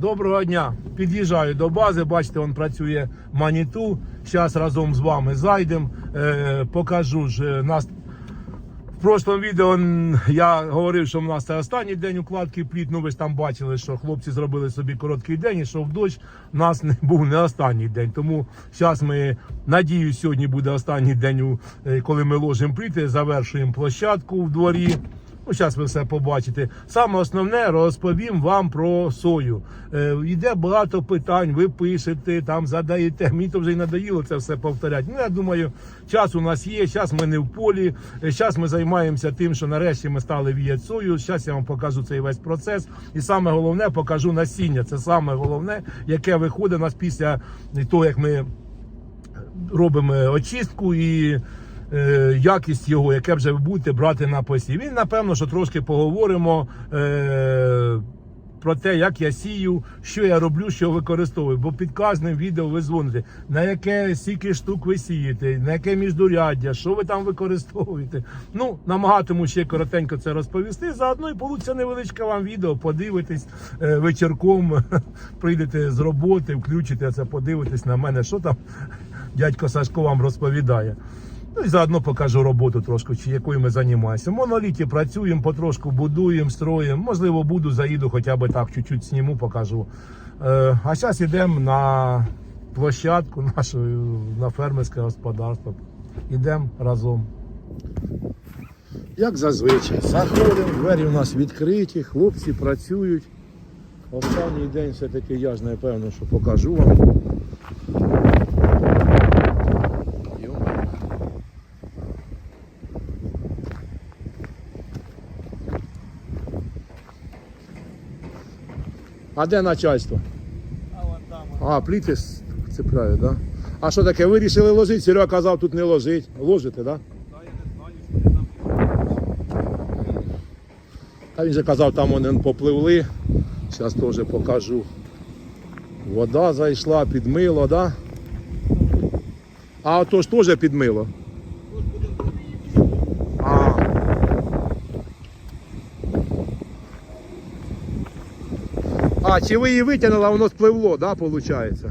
Доброго дня. Під'їжджаю до бази. Бачите, він працює маніту. Зараз разом з вами зайдемо. Е, покажу ж е, нас. В прошлому відео я говорив, що в нас це останній день укладки пліт. Ну ви ж там бачили, що хлопці зробили собі короткий день, і що в дощ у нас не був не останній день. Тому зараз ми надіюсь, сьогодні буде останній день, е, коли ми ложимо пліти, завершуємо площадку в дворі. Ну, зараз ви все побачите. Саме основне розповім вам про сою. Е, йде багато питань, ви пишете, там задаєте. Мені то вже й надоїло це все повторяти. Ну, я думаю, час у нас є, зараз ми не в полі. Зараз ми займаємося тим, що нарешті ми стали віяти сою. Зараз я вам покажу цей весь процес. І саме головне покажу насіння. Це саме головне, яке виходить у нас після того, як ми робимо очистку і е, якість його, яке вже ви будете брати на посів. І напевно, що трошки поговоримо. Е, про те, як я сію, що я роблю, що використовую. Бо під кожним відео ви дзвоните, на яке стільки штук ви сієте, на яке міждуряддя, що ви там використовуєте. Ну, намагатиму ще коротенько це розповісти. Заодно і получиться невеличке вам відео, подивитесь е, вечірком, прийдете з роботи, включите це, подивитесь на мене, що там дядько Сашко вам розповідає. Ну і заодно покажу роботу трошки, чи якою ми займаємося. Моноліті працюємо, потрошку будуємо, строїмо. Можливо, буду, заїду, хоча б так, чуть-чуть сніму, покажу. Е, а зараз йдемо на площадку нашу, на фермерське господарство. Йдемо разом. Як зазвичай, заходимо, двері у нас відкриті, хлопці працюють. Останній день все-таки я ж напевно, що покажу вам. А де начальство? А вон там. А, пліти цепляють, да? А що таке, вирішили ложити? Серега казав, тут не ложить. Ложите, да? Та він же казав, там вони попливли. Зараз теж покажу. Вода зайшла, підмило, да? А то ж теж підмило. А, чи ви її витягнули, а воно спливло, да, виходить?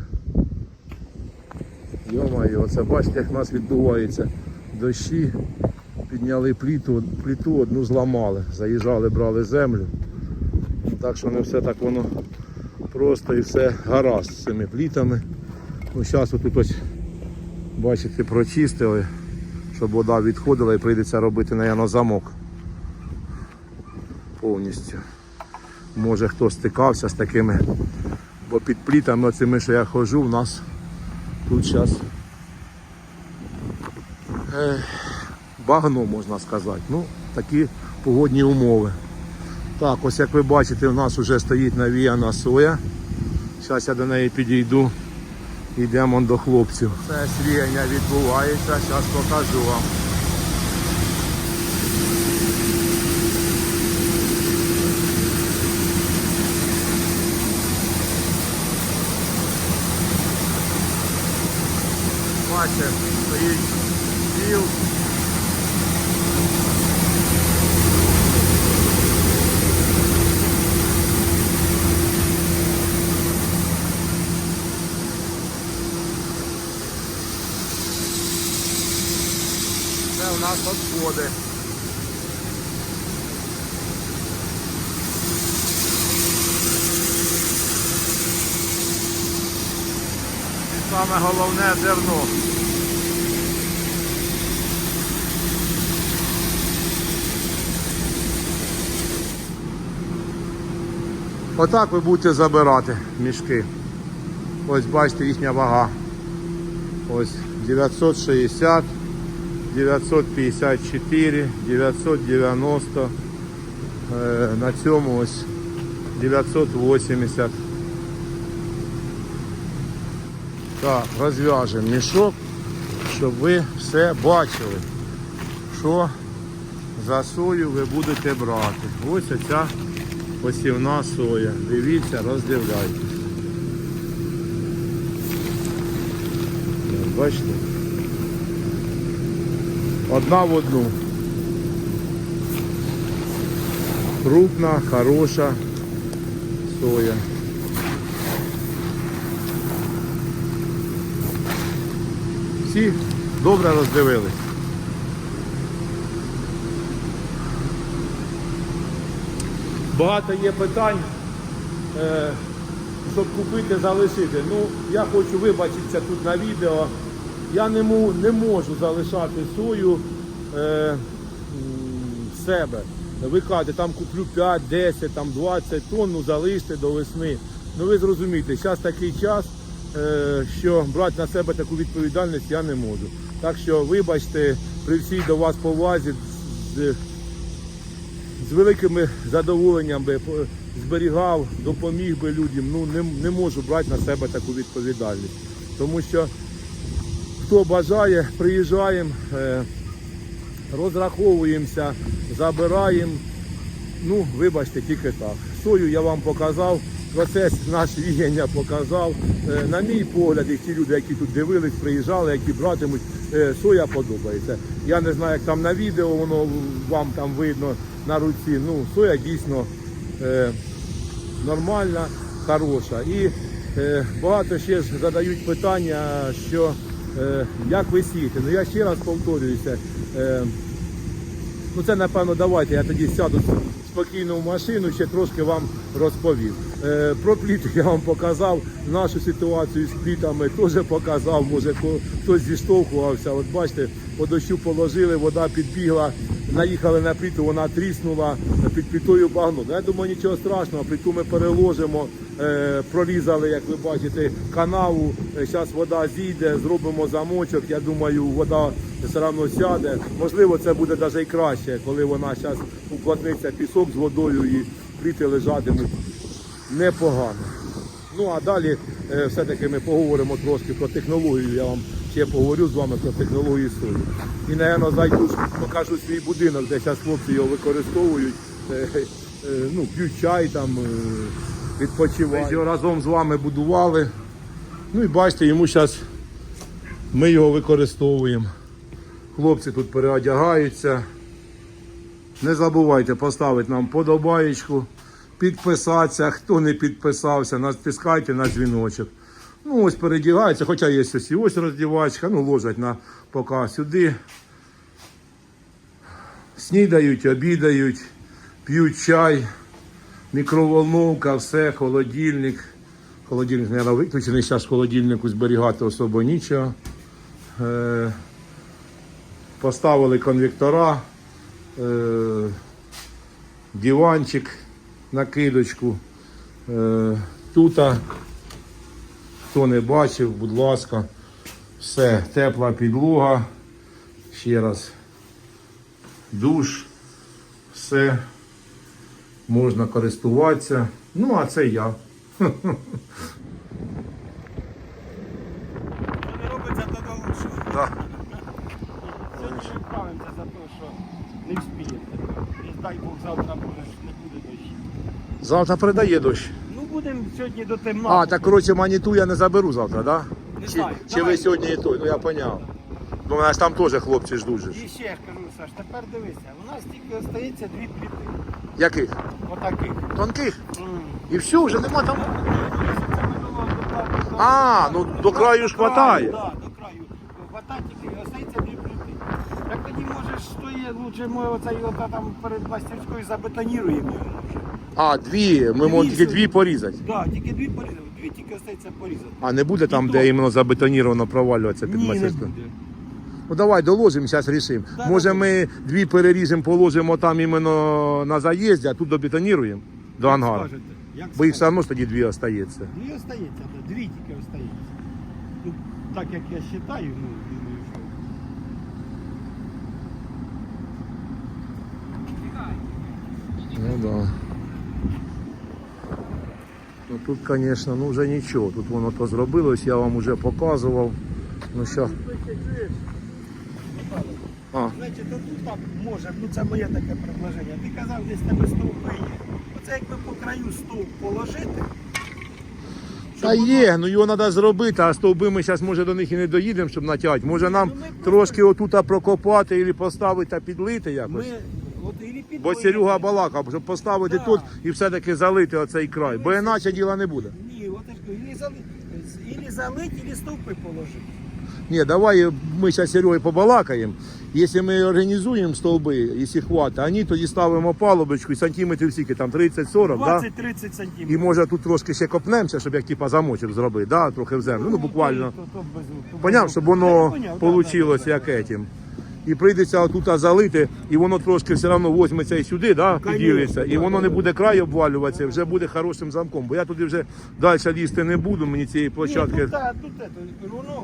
Йо-моє, оце бачите, як в нас відбувається. Дощі підняли пліту, пліту одну зламали. Заїжджали, брали землю. Так що не все так воно просто і все гаразд з цими плітами. Ну, зараз тут ось, бачите, прочистили, щоб вода відходила і прийдеться робити, наверное, замок. Повністю. Може хто стикався з такими, бо під плітами оцими, що я ходжу, в нас тут зараз багно, можна сказати. Ну, такі погодні умови. Так, ось як ви бачите, у нас вже стоїть навіяна соя. Зараз я до неї підійду. Йдемо до хлопців. Це свіяння відбувається, зараз покажу вам. Бачите, стоїть стіл. Це у нас відходи. Саме головне зерно. Отак ви будете забирати мішки. Ось бачите їхня вага. Ось 960, 954, 990. Е, на цьому ось 980. Так, розв'яжемо мішок, щоб ви все бачили, що за сою ви будете брати. Ось оця посівна соя. Дивіться, роздивляйте. Бачите? Одна в одну. Крупна, хороша соя. Всі добре роздивились. Багато є питань, е, щоб купити, залишити. Ну, я хочу вибачитися тут на відео. Я не, мо- не можу залишати сою е, себе. Ви кажете, там куплю 5, 10, там 20 тонн, ну залиште до весни. Ну ви зрозумієте, зараз такий час, е, що брати на себе таку відповідальність я не можу. Так що вибачте, при всій до вас повазі з, великими задоволенням би зберігав, допоміг би людям. Ну не, не можу брати на себе таку відповідальність. Тому що хто бажає, приїжджаємо, е, розраховуємося, забираємо. Ну, вибачте, тільки так. Сою я вам показав, процес наш віяння показав. Е, На мій погляд, і ті люди, які тут дивились, приїжджали, які братимуть, е, соя подобається. Я не знаю, як там на відео воно вам там видно на руці. Ну, соя дійсно е, нормальна, хороша. І е, багато ще ж задають питання, що е, як ви сієте. Ну я ще раз повторююся. Е, Ну це напевно давайте я тоді сяду спокійно в машину, ще трошки вам розповім. Е, про пліти я вам показав, нашу ситуацію з плітами теж показав, може хтось зіштовхувався. От бачите, по дощу положили, вода підбігла, наїхали на пліту, вона тріснула під плітою багно. Ну, Я думаю, нічого страшного, пліту ми переложимо, е, прорізали, як ви бачите, канаву. Зараз вода зійде, зробимо замочок. Я думаю, вода все одно сяде. Можливо, це буде навіть і краще, коли вона зараз уплотниться пісок з водою і пліти лежатимуть непогано. Ну а далі е, все-таки ми поговоримо трошки про технологію. Я вам ще поговорю з вами про технологію сою. І, напевно, зайду, покажу свій будинок, де зараз хлопці його використовують, е, е, ну, п'ють чай там, е, відпочивають. Ми його разом з вами будували. Ну і бачите, йому зараз ми його використовуємо. Хлопці тут переодягаються. Не забувайте поставити нам подобаєчку, підписатися. Хто не підписався, натискайте на дзвіночок. Ну ось передягаються, хоча є ось ось роздівачка, ну ложать на поки сюди. Снідають, обідають, п'ють чай, мікроволновка, все, холодильник. Холодильник, мабуть, виключений, зараз в холодильнику зберігати особо нічого. Е, поставили конвектора, е, диванчик, накидочку. Е, тут, хто не бачив, будь ласка, все, тепла підлога. Ще раз душ, все, можна користуватися. Ну, а це я. Що не робиться, то до лучшого. Да. Сьогодні відправимося за те, що не вспієте. І дай Бог завтра буде, не буде дощу. Завтра передає дощ. Ну будемо сьогодні до темна. А, так коротше маніту я не заберу завтра, да? Не Чи, знаю. чи Давай. ви сьогодні і той? Ну я поняв. Бо мене ж там теж хлопці ждуть. же ж. І ще ж кажу, Саш, тепер дивися, у нас тільки остається дві пліти. Яких? Отаких. Тонких? М. І все, вже нема там. Це ми думали, до краю, до- А, ну до краю ж хватає. Так, до краю. Хватає тільки, остається дві пліти. Так тоді можеш, що є, лучше ми оцей ота там перед мастерською забетоніруємо його. А, дві. Ми можемо тільки дві порізати. Так, тільки дві порізали, дві тільки остається порізати. А не буде там, І де іменно забетоніровано провалюватися під Ні, не буде. Ну давай доложимо, зараз рішимо. Да, Може да. ми дві переріжемо, положимо там іменно на заїзді, а тут добетоніруємо до ангару. Скажете, як Бо їх все одно ж тоді дві остається. Дві остається, да, дві тільки остається. Ну, так як я вважаю, ну, думаю, що. Ну да. Тут, звісно, ну вже нічого. Тут воно то зробилось, я вам вже показував. Ну що. А, Значить, тут так може, ну це моє таке предложення. Ти казав, десь тебе стовпи є. Оце якби по краю стовп положити. Та є, ну його треба зробити, а стовби ми зараз може до них і не доїдемо, щоб натягати. Може нам Ну, ми трошки отут прокопати або поставити та підлити якось. під Бо Серега балакав, щоб поставити Да. тут і все-таки залити оцей край. Бо іначе діла не буде. Ні, от ж кажу, ілі залить, ілі стовпи положити. Ні, давай ми зараз Серегою побалакаємо. Якщо ми організуємо стовби, якщо хватить, а ні, тоді ставимо палубочку і сантиметрів скільки, там 30-40, да? 20-30 сантиметрів. І може тут трошки ще копнемося, щоб як типа замочок зробити, да? трохи в землю. Ну буквально. То без- Поняв, щоб воно вийшло як етім. І прийдеться отут залити, і воно трошки все одно возьметься і сюди, да, Конечно, піділиться, і воно не буде край обвалюватися, вже буде хорошим замком. Бо я туди вже далі лізти не буду, мені цієї Ні, тут, тут, тут воно,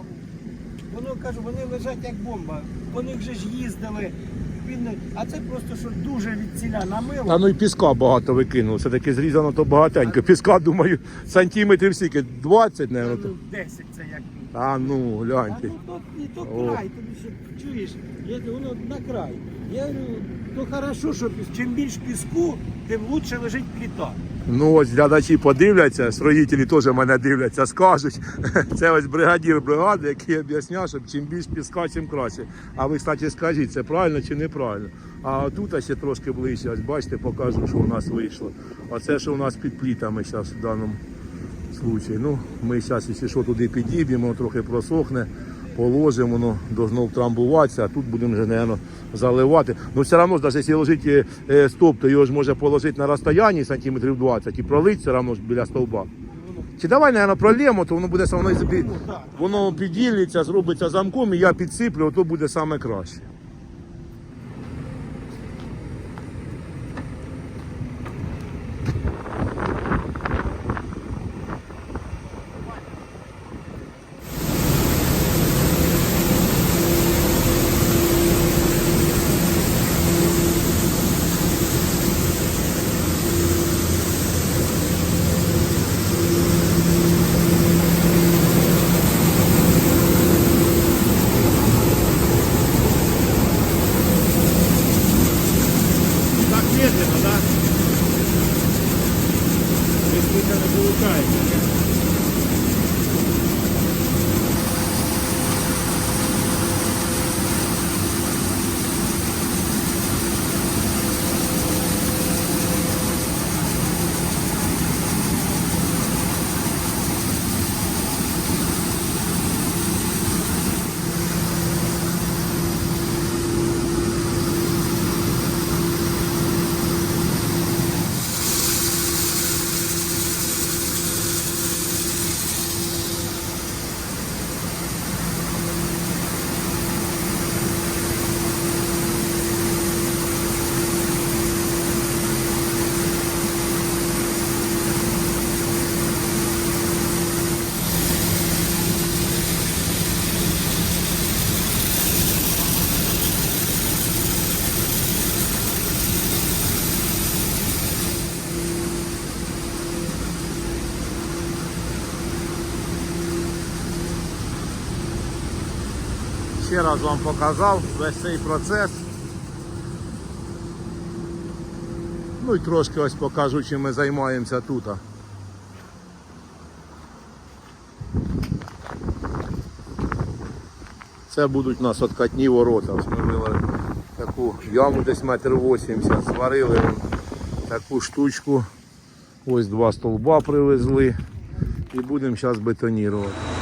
воно кажу, вони лежать як бомба. По них же ж їздили. Він, а це просто що дуже від ціля намило. А ну і піска багато викинуло. Все-таки зрізано то багатенько. Піска, думаю, сантиметрів скільки? 20, мабуть. ну, 10 це як. А ну, А гляньте. ну то, і то О. край, тобі ще чуєш, я, говорю, воно на край. Я говорю, то хорошо, що піс- чим більш піску, тим лучше лежить пліта. Ну ось глядачі подивляться, строїтелі теж мене дивляться, скажуть. Це ось бригадір бригади, який об'ясняв, що чим більш піска, тим краще. А ви, кстати, скажіть, це правильно чи неправильно? А тут ще трошки ближче, ось бачите, покажу, що у нас вийшло. Оце, що у нас під плітами зараз в даному случаї. Ну, ми зараз, якщо що, туди підіб'ємо, трохи просохне, положимо, воно должно втрамбуватися, а тут будемо вже, мабуть, заливати. Ну, все одно, навіть якщо ложити е, стовп, то його ж може положити на розстоянні сантиметрів 20 і пролити все одно ж біля стовба. Чи давай, мабуть, пролємо, то воно буде воно, Ну, воно піділиться, зробиться замком, і я підсиплю, то буде саме краще. Медленно, да? Быстренько не получается. Ще раз вам показав весь цей процес. Ну і трошки ось покажу, чим ми займаємося тут. Це будуть у нас откатні ворота. Ми таку яму десь метр вісімдесят, сварили таку штучку. Ось два стовба привезли і будемо зараз бетонувати.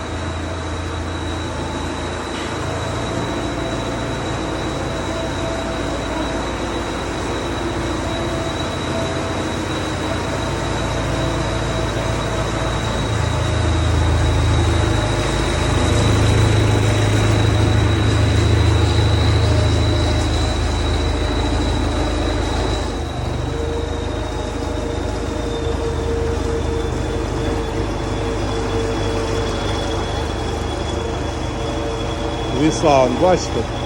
Віса, он, бачите?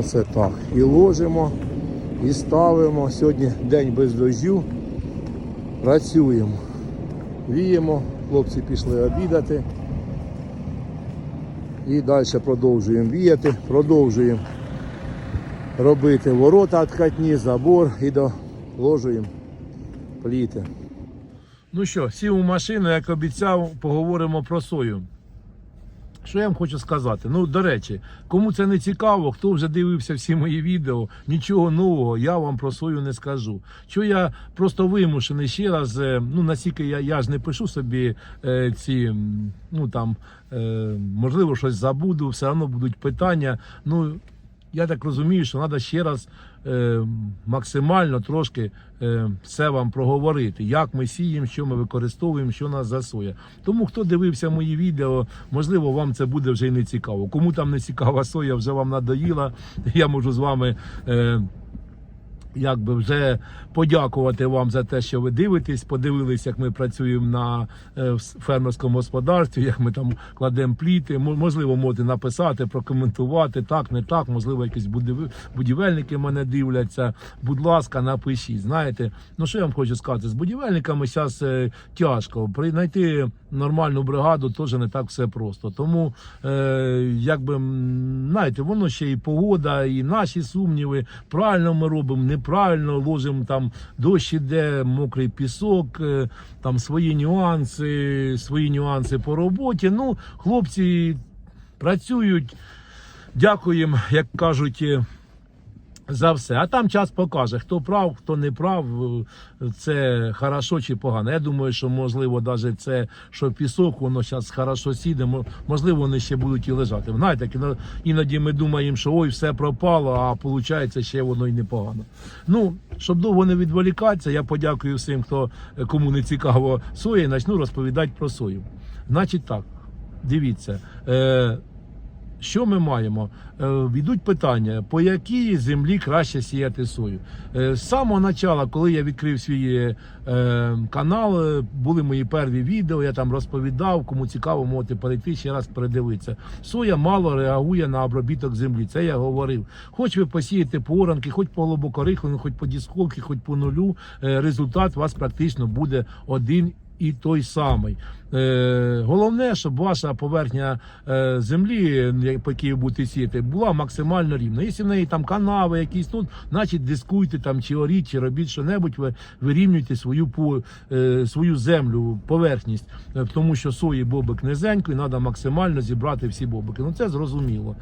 Оце так. І ложимо, і ставимо. Сьогодні день без дождю. Працюємо. Віємо, хлопці пішли обідати. І далі продовжуємо віяти, продовжуємо робити ворота откатні, забор і доложуємо пліти. Ну що, сів у машину, як обіцяв, поговоримо про сою. Що я вам хочу сказати? Ну, до речі, кому це не цікаво, хто вже дивився всі мої відео, нічого нового я вам про сою не скажу. Що я просто вимушений ще раз, е, ну настільки я, я ж не пишу собі е, ці, ну там, е, можливо, щось забуду, все одно будуть питання. Ну, я так розумію, що треба ще раз максимально трошки е, все вам проговорити, як ми сіємо, що ми використовуємо, що нас за соя. Тому хто дивився мої відео, можливо, вам це буде вже й не цікаво. Кому там не цікава соя, вже вам надоїла. Я можу з вами. Е, Якби вже подякувати вам за те, що ви дивитесь, подивились, як ми працюємо на е, фермерському господарстві, як ми там кладемо пліти. Мо- Можливо, можете написати, прокоментувати так, не так. Можливо, якісь будівельники мене дивляться. Будь ласка, напишіть. Знаєте, ну що я вам хочу сказати? З будівельниками зараз тяжко. При знайти нормальну бригаду теж не так все просто. Тому, е, якби знаєте, воно ще і погода, і наші сумніви. Правильно ми робимо, неправильно ложимо там дощ іде, мокрий пісок, е, там свої нюанси, свої нюанси по роботі. Ну, хлопці працюють. Дякуємо, як кажуть. За все. А там час покаже, хто прав, хто не прав, це хорошо чи погано. Я думаю, що можливо, навіть це, що пісок, воно зараз хорошо сіде, можливо, вони ще будуть і лежати. Знаєте, іноді ми думаємо, що ой, все пропало, а виходить, ще воно і непогано. Ну, щоб довго не відволікатися, я подякую всім, хто кому не цікаво соя, і почну розповідати про сою. Значить так, дивіться. Е, що ми маємо? Е, Йдуть питання, по якій землі краще сіяти сою. Е, З самого початку, коли я відкрив свій е, канал, е, були мої перві відео, я там розповідав, кому цікаво, можете перейти ще раз передивитися. Соя мало реагує на обробіток землі. Це я говорив. Хоч ви посієте по оранки, хоч по глибокорихленню, хоч по дісколки, хоч по нулю, е, результат у вас практично буде один і той самий. Е, головне, щоб ваша поверхня е, землі, по якій ви будете сіяти, була максимально рівна. Якщо в неї там канави якісь тут, значить дискуйте там, чи оріть, чи робіть що-небудь, ви вирівнюйте свою по, е, свою землю, поверхність, тому що сої бобик низенько, і треба максимально зібрати всі бобики. Ну це зрозуміло.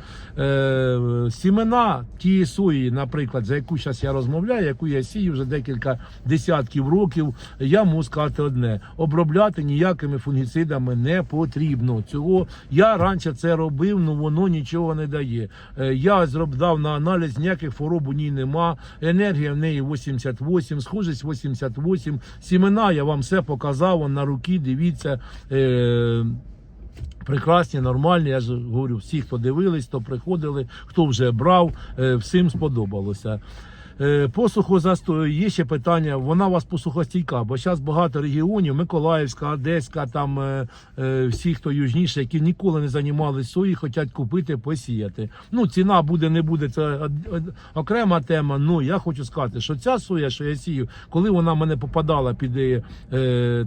Сімена тієї сої, наприклад, за яку зараз я розмовляю, яку я сію вже декілька десятків років, я можу сказати одне: обробляти ніякими фунгіцидами не потрібно. Цього я раніше це робив, але воно нічого не дає. Е, Я зробив на аналіз, ніяких хвороб у ній нема. Енергія в неї 88, схожість 88. Сімена я вам все показав на руки. Дивіться. Е, Прекрасні, нормальні. Я ж говорю, всі, хто дивились, хто приходили, хто вже брав, е, всім сподобалося. Е, Посуху є ще питання. Вона у вас посухостійка, бо зараз багато регіонів, Миколаївська, Одеська, там е, е, всі, хто южніше, які ніколи не займалися сої, хочуть купити, посіяти. Ну, ціна буде, не буде, це окрема тема. Ну я хочу сказати, що ця соя, що я сію, коли вона мене попадала під е,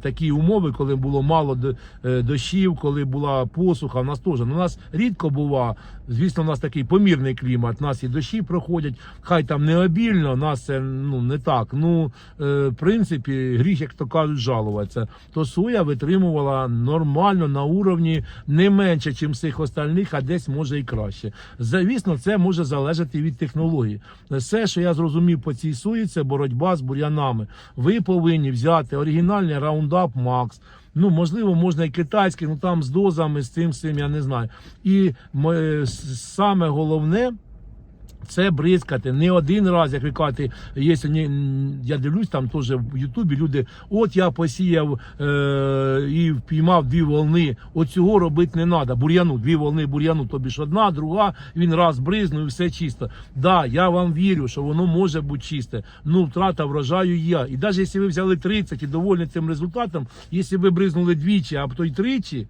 такі умови, коли було мало дощів, коли була посуха, у нас теж ну, у нас рідко бува. Звісно, у нас такий помірний клімат. У нас і дощі проходять, хай там не обільно, у нас це ну не так. Ну е, в принципі, гріх, як то кажуть, жалуватися. То соя витримувала нормально на уровні не менше, ніж всіх остальних, а десь може і краще. Звісно, це може залежати від технології. Все, що я зрозумів по цій сої, це боротьба з бур'янами. Ви повинні взяти оригінальний Roundup Max. Ну, можливо, можна і китайський, ну там з дозами, з цим, з цим, я не знаю. І м- е, саме головне. Це бризкати не один раз, як ви кажете, якщо я дивлюсь там теж в Ютубі люди, от я посіяв е, і впіймав дві волни. От цього робити не треба. Бур'яну, дві волни бур'яну, тобі ж одна, друга, він раз бризнув і все чисто. Да, я вам вірю, що воно може бути чисте. Ну, втрата врожаю є. І навіть якщо ви взяли 30 і довольні цим результатом, якщо ви бризнули двічі, а то й тричі.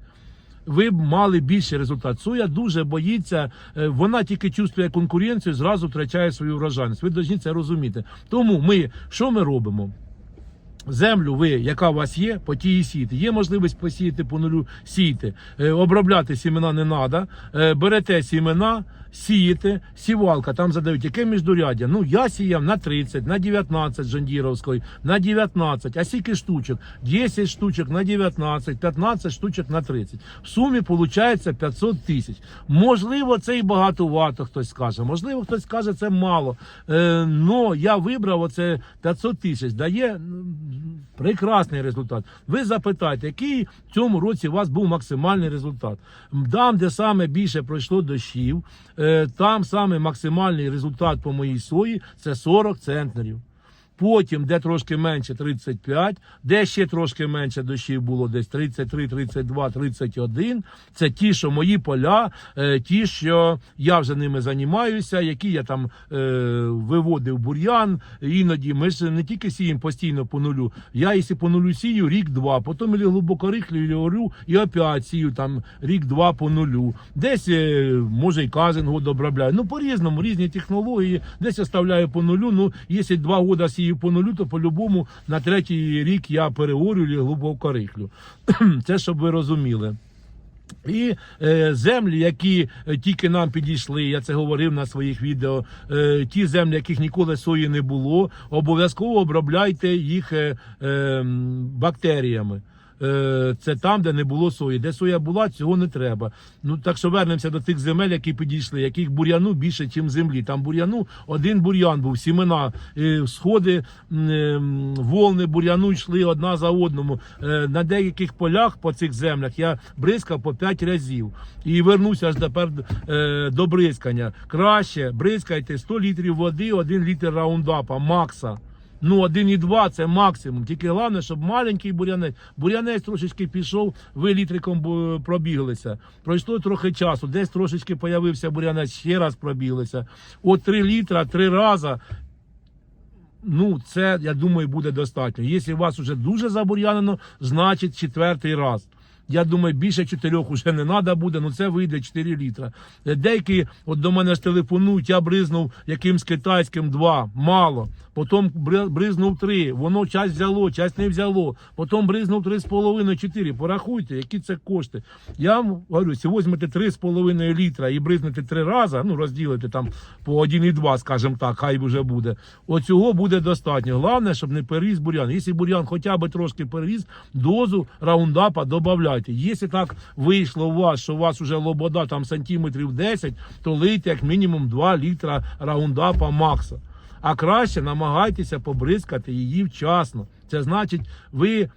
Ви б мали більший результат. Соя дуже боїться, е, вона тільки чувствує конкуренцію, зразу втрачає свою вражальність. Ви повинні це розуміти. Тому ми що ми робимо? Землю ви, яка у вас є, по тій і сіяти. Є можливість посіяти по нулю, сійте. Обробляти сімена не треба. Берете сімена, сієте, сівалка, там задають, яке міждуряддя. Ну, я сіяв на 30, на 19 Жандіровської, на 19, а скільки штучок? 10 штучок на 19, 15 штучок на 30. В сумі виходить 500 тисяч. Можливо, це і багатовато, хтось скаже. Можливо, хтось скаже, це мало. Е, я вибрав оце 500 тисяч. Дає прекрасний результат. Ви запитайте, який в цьому році у вас був максимальний результат? Там, де саме більше пройшло дощів, там саме максимальний результат по моїй сої це 40 центнерів. Потім, де трошки менше 35, де ще трошки менше дощів було, десь 33, 32, 31. Це ті, що мої поля, е, ті, що я вже ними займаюся, які я там е, виводив бур'ян. Іноді ми ж не тільки сіємо постійно по нулю. Я якщо по нулю сію рік-два, потім і глибоко рихлю, орю і опять сію там рік-два по нулю. Десь е, може і кожен год обробляю. Ну по-різному, різні технології. Десь оставляю по нулю. Ну, якщо два роки сію по нулю, то по-любому на третій рік я переорю і глибоко рихлю. Це щоб ви розуміли. І е, землі, які е, тільки нам підійшли, я це говорив на своїх відео. Е, ті землі, яких ніколи сої не було, обов'язково обробляйте їх е, е, бактеріями. Е, Це там, де не було сої. Де соя була, цього не треба. Ну так що вернемося до тих земель, які підійшли, яких бур'яну більше, ніж землі. Там бур'яну один бур'ян був, сімена, е, сходи, е, волни бур'яну йшли одна за одному. На деяких полях по цих землях я бризкав по 5 разів. І вернуся аж тепер до бризкання. Краще бризкайте 100 літрів води, 1 літр раундапа, макса. Ну, 1,2 це максимум. Тільки головне, щоб маленький бур'янець. Бур'янець трошечки пішов, ви літриком пробіглися. Пройшло трохи часу, десь трошечки появився бур'янець, ще раз пробіглися. От 3 літра, 3 рази. Ну, це, я думаю, буде достатньо. Якщо у вас вже дуже забур'янено, значить четвертий раз. Я думаю, більше чотирьох вже не треба буде, ну це вийде 4 літра. Деякі от до мене ж телефонують, я бризнув якимсь китайським два, мало. Потім бризнув три, воно часть взяло, часть не взяло. Потім бризнув три з половиною, чотири. Порахуйте, які це кошти. Я вам говорю, якщо візьмете три з половиною літра і бризнете три рази, ну розділите там по 1,2, скажімо так, хай вже буде. Оцього буде достатньо. Головне, щоб не переріс бур'ян. Якщо бур'ян хоча б трошки переріс, дозу раундапа додавайте. Якщо так вийшло у вас, що у вас вже лобода там сантиметрів 10, то лийте як мінімум 2 літра раундапа макса. А краще намагайтеся побризкати її вчасно. Це значить, ви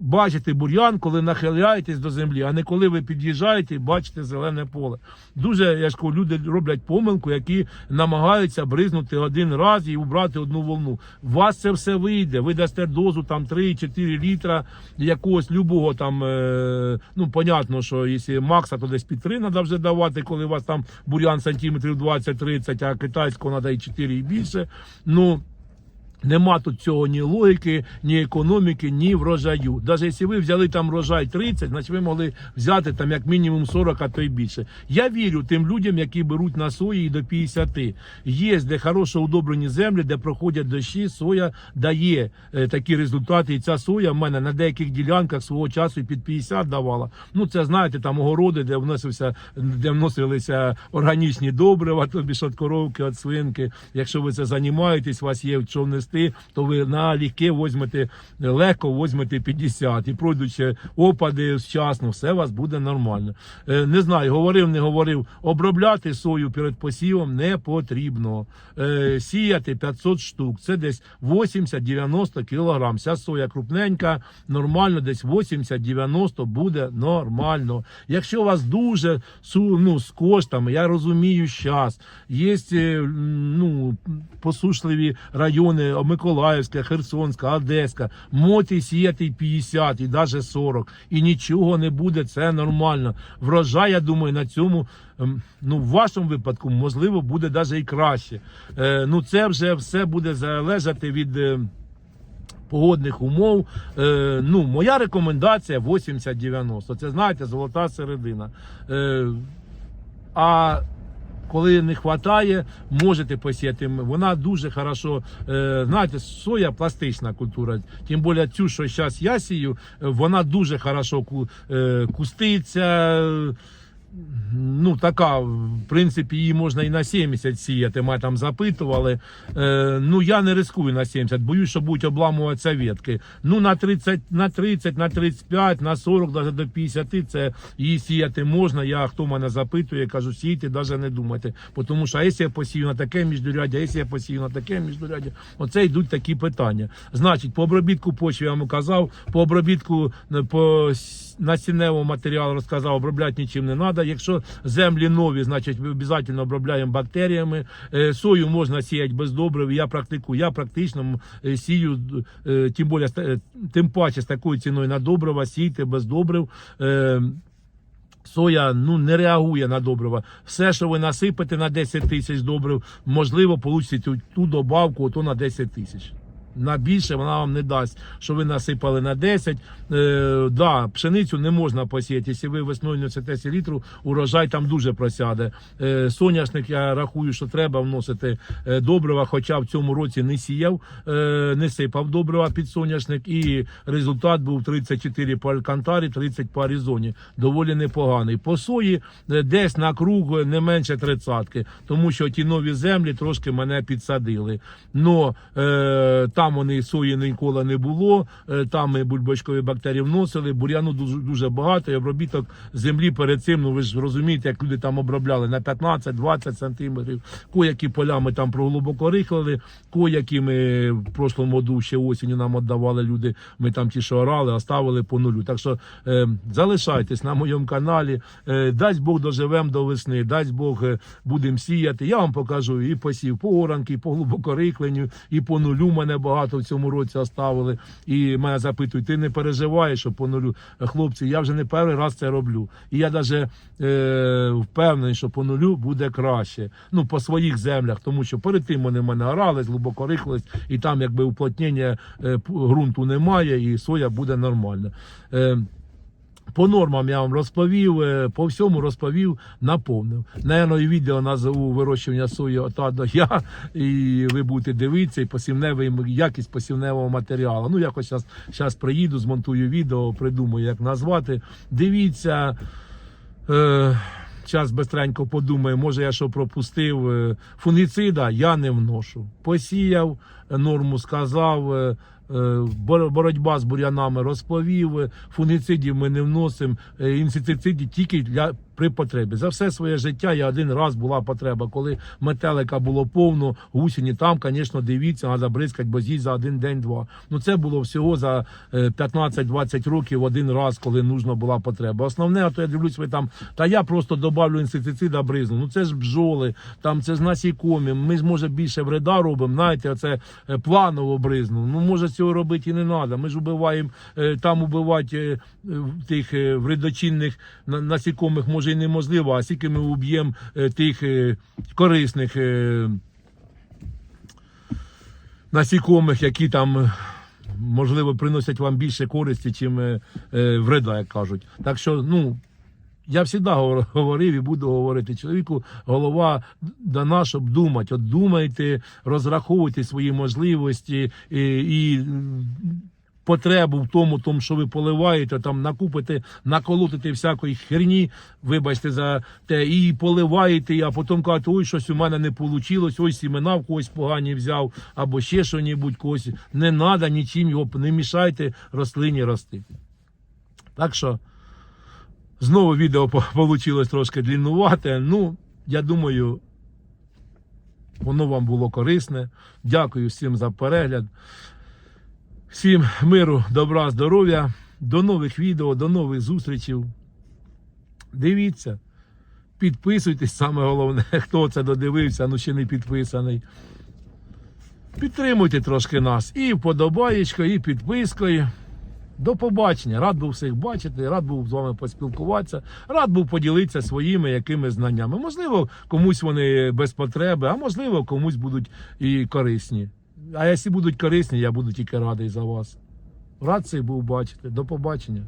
бачите бур'ян, коли нахиляєтесь до землі, а не коли ви під'їжджаєте і бачите зелене поле. Дуже я ж кажу, люди роблять помилку, які намагаються бризнути один раз і убрати одну волну. У вас це все вийде. Ви дасте дозу там 3-4 літра якогось любого там. Е, ну, понятно, що якщо макса, то десь під 3 треба вже давати, коли у вас там бур'ян сантиметрів 20-30, а китайського треба і 4 і більше. Ну, Нема тут цього ні логіки, ні економіки, ні врожаю. Навіть якщо ви взяли там врожай 30, значить ви могли взяти там як мінімум 40, а то й більше. Я вірю тим людям, які беруть на сої і до 50. Є де хороше удобрені землі, де проходять дощі, соя дає е, такі результати. І ця соя в мене на деяких ділянках свого часу під 50 давала. Ну це знаєте, там огороди, де вносився, де вносилися органічні добрива, тобі від коровки, від свинки. Якщо ви це займаєтесь, у вас є в човнисти. 10, то ви на ліки возьмете е, легко, возьмете 50 і пройдучи опади вчасно, все у вас буде нормально. Е, не знаю, говорив, не говорив. Обробляти сою перед посівом не потрібно. Е, сіяти 500 штук. Це десь 80-90 кілограм. Вся соя крупненька, нормально, десь 80-90 буде нормально. Якщо у вас дуже ну, з коштами, я розумію, зараз є ну, посушливі райони. Миколаївська, Херсонська, Одеська, можете сіяти 50 і навіть 40. І нічого не буде, це нормально. Врожай, я думаю, на цьому. ем, Ну, в вашому випадку, можливо, буде навіть і краще. Е, ну, це вже все буде залежати від. е, погодних умов. Е, ну, моя рекомендація 80-90. Це знаєте, золота середина. Е, а коли не вистачає, можете посіяти. Вона дуже хорошо, е, знаєте, соя пластична культура. Тим більше цю, що зараз я сію, е, вона дуже хорошо е, куститься. Ну, така, в принципі, її можна і на 70 сіяти. Ми там запитували. Е, ну, я не рискую на 70, боюсь, що будуть обламуватися ветки. Ну, на 30, на 30, на 35, на 40, навіть до 50 це її сіяти можна. Я хто мене запитує, кажу, сійте, навіть не думайте. Тому що якщо я посію на таке міждуряддя, якщо я посію на таке міждуряддя, оце йдуть такі питання. Значить, по обробітку почви я вам казав, по обробітку е, по насінневого матеріалу розказав, обробляти нічим не треба. Якщо землі нові, значить обов'язково обробляємо бактеріями. Е, Сою можна сіяти без добрив. Я практикую, я практично е, сію, е, тим більше, тим паче з такою ціною на добрива, сійте без добрив. Соя ну не реагує на добрива. Все, що ви насипете на 10 тисяч добрив, можливо, получите ту добавку, ото на 10 тисяч. На більше вона вам не дасть, що ви насипали на 10. Е, да, пшеницю не можна посіяти. Якщо ви весною несете селітру, урожай там дуже просяде. Е, соняшник, я рахую, що треба вносити е, добрива, хоча в цьому році не сіяв, е, не сипав добрива під соняшник, і результат був 34 по Алькантарі, 30 по Аризоні. Доволі непоганий. По сої е, десь на круг не менше тридцятки, тому що ті нові землі трошки мене підсадили. Но е, там вони сої ніколи не було, е, там ми бульбочкові бактерії вносили, бур'яну дуже, дуже багато, і обробіток землі перед цим, ну ви ж розумієте, як люди там обробляли. На 15-20 сантиметрів. Коякі поля ми там проглибоко рихлили, коякі ми в прошлому году ще осінню нам віддавали люди, ми там ті, що орали, оставили по нулю. Так що е, залишайтесь на моєму каналі, е, дасть Бог доживемо до весни, дасть Бог е, будемо сіяти. Я вам покажу і посів по оранки, і по глибокорихленню, і по нулю мене багато в цьому році оставили. І мене запитують, ти не переживаєш, що по нулю. Хлопці, я вже не перший раз це роблю. І я навіть е, впевнений, що по нулю буде краще. Ну, по своїх землях, тому що перед тим вони в мене орались, глибоко рихлись, і там якби уплотнення е, ґрунту немає, і соя буде нормальна. Е, по нормам я вам розповів, е, по всьому розповів, наповнив. Наверно, і відео назову вирощування сої отада я, і ви будете дивитися, і посівневий якість посівневого матеріалу. Ну, якось зараз, зараз приїду, змонтую відео, придумаю, як назвати. Дивіться. Е, Час бистренько подумаю, може я що пропустив. Е, Фунгіцида я не вношу. Посіяв, е, норму сказав. Е, Боротьба з бур'янами розповів. Фунгіцидів ми не вносимо. е, Інсектицидів тільки для при потребі. За все своє життя я один раз була потреба. Коли метелика було повно, гусіні там, звісно, дивіться, треба бризкати, бо з'їсть за один день-два. Ну це було всього за е, 15-20 років один раз, коли нужна була потреба. Основне, а то я дивлюсь, ви там, та я просто добавлю інсектицида бризну. Ну це ж бджоли, там це ж насікомі. Ми ж може більше вреда робимо. Знаєте, оце е, планово бризну. Ну може цього робити і не треба. Ми ж убиваємо е, там убивати е, е, тих е, вредочинних насікомих може і неможливо, а скільки ми уб'ємо е, тих е, корисних. е, насікомих, які там можливо приносять вам більше користі, чим е, вреда, як кажуть. Так що, ну. Я завжди говорив і буду говорити чоловіку, голова дана, щоб думати. От думайте, розраховуйте свої можливості і, і потребу в тому, тому, що ви поливаєте, там накупите, наколотите всякої херні, вибачте за те, і поливаєте, а потім кажете, ой, щось у мене не вийшло, ось сімена в когось погані взяв, або ще що-небудь когось. Не треба нічим його, не мішайте рослині рости. Так що. Знову відео вийшло трошки дліннувате. Ну, я думаю, воно вам було корисне. Дякую всім за перегляд. Всім миру, добра, здоров'я. До нових відео, до нових зустрічей. Дивіться, підписуйтесь, саме головне, хто це додивився, ну ще не підписаний. Підтримуйте трошки нас і вподобаєчкою, і підпискою. До побачення. Рад був всіх бачити, рад був з вами поспілкуватися, рад був поділитися своїми якими знаннями. Можливо, комусь вони без потреби, а можливо, комусь будуть і корисні. А якщо будуть корисні, я буду тільки радий за вас. Рад цей був бачити. До побачення.